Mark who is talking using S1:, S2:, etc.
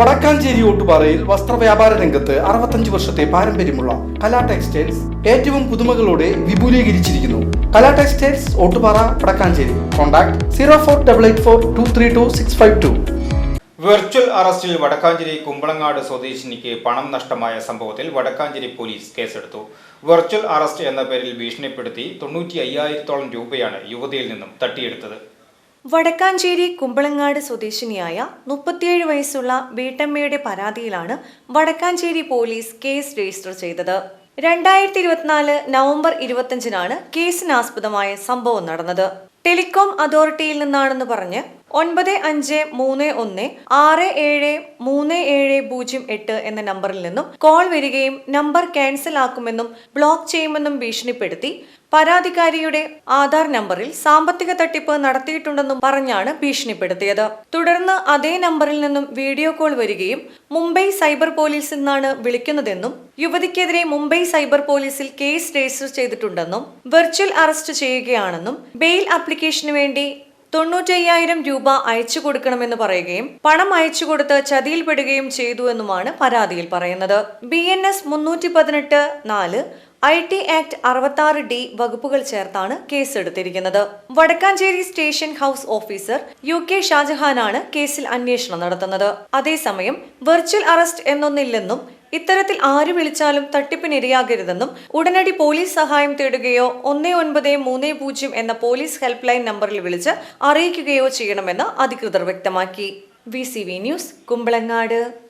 S1: വടക്കാഞ്ചേരി ഓട്ടുപാറയിൽ വസ്ത്രവ്യാപാര രംഗത്ത് അറുപത്തഞ്ച് വർഷത്തെ പാരമ്പര്യമുള്ള കലാ ടെക്സ്റ്റൈൽസ് ഏറ്റവും പുതുമകളോടെ വിപുലീകരിച്ചിരിക്കുന്നു. Kala textiles Ottupara Vadakkanchery. Contact zero four double eight four two three two six five two.
S2: Virtual അറസ്റ്റിൽ വടക്കാഞ്ചേരി കുമ്പളങ്ങാട് സ്വദേശിനിക്ക് പണം നഷ്ടമായ സംഭവത്തിൽ വടക്കാഞ്ചേരി പോലീസ് കേസെടുത്തു. വെർച്വൽ അറസ്റ്റ് എന്ന പേരിൽ ഭീഷണിപ്പെടുത്തി തൊണ്ണൂറ്റി അയ്യായിരത്തോളം രൂപയാണ് യുവതിയിൽ നിന്നും തട്ടിയെടുത്തത്.
S3: വടക്കാഞ്ചേരി കുമ്പളങ്ങാട് സ്വദേശിനിയായ മുപ്പത്തിയേഴ് വയസ്സുള്ള വീട്ടമ്മയുടെ പരാതിയിലാണ് വടക്കാഞ്ചേരി പോലീസ് കേസ് രജിസ്റ്റർ ചെയ്തത്. രണ്ടായിരത്തി ഇരുപത്തിനാല് നവംബർ ഇരുപത്തിയഞ്ചിനാണ് കേസിനാസ്പദമായ സംഭവം നടന്നത്. ടെലികോം അതോറിറ്റിയിൽ നിന്നാണെന്ന് പറഞ്ഞ് ഒൻപത് അഞ്ച് മൂന്ന് ഒന്ന് ആറ് ഏഴ് മൂന്ന് ഏഴ് പൂജ്യം എട്ട് എന്ന നമ്പറിൽ നിന്നും കോൾ വരികയും നമ്പർ ക്യാൻസൽ ആക്കുമെന്നും ബ്ലോക്ക് ചെയ്യുമെന്നും ഭീഷണിപ്പെടുത്തി പരാതിക്കാരിയുടെ ആധാർ നമ്പറിൽ സാമ്പത്തിക തട്ടിപ്പ് നടത്തിയിട്ടുണ്ടെന്നും പറഞ്ഞാണ് ഭീഷണിപ്പെടുത്തിയത്. തുടർന്ന് അതേ നമ്പറിൽ നിന്നും വീഡിയോ കോൾ വരികയും മുംബൈ സൈബർ പോലീസിൽ നിന്നാണ് വിളിക്കുന്നതെന്നും യുവതിക്കെതിരെ മുംബൈ സൈബർ പോലീസിൽ കേസ് രജിസ്റ്റർ ചെയ്തിട്ടുണ്ടെന്നും വെർച്വൽ അറസ്റ്റ് ചെയ്യുകയാണെന്നും ബെയിൽ ആപ്ലിക്കേഷന് വേണ്ടി തൊണ്ണൂറ്റയ്യായിരം രൂപ അയച്ചു കൊടുക്കണമെന്ന് പറയുകയും പണം അയച്ചു കൊടുത്ത് ചതിയിൽപ്പെടുകയും ചെയ്തുവെന്നുമാണ് പരാതിയിൽ പറയുന്നത്. ബി എൻ എസ് മുന്നൂറ്റി പതിനെട്ട് നാല് ഐ ടി ആക്ട് അറുപത്തി ഡി വകുപ്പുകൾ ചേർത്താണ് കേസെടുത്തിരിക്കുന്നത്. Vadakkanchery station house officer U K ഷാജഹാനാണ് കേസിൽ അന്വേഷണം നടത്തുന്നത്. അതേസമയം വെർച്വൽ അറസ്റ്റ് എന്നൊന്നില്ലെന്നും ഇത്തരത്തിൽ ആര് വിളിച്ചാലും തട്ടിപ്പിനിരയാകരുതെന്നും ഉടനടി പോലീസ് സഹായം തേടുകയോ ഒന്ന് ഒൻപത് മൂന്ന് പൂജ്യം എന്ന പോലീസ് ഹെൽപ്പ് ലൈൻ നമ്പറിൽ വിളിച്ച് അറിയിക്കുകയോ ചെയ്യണമെന്ന് അധികൃതർ വ്യക്തമാക്കി. V news Kumbalangad.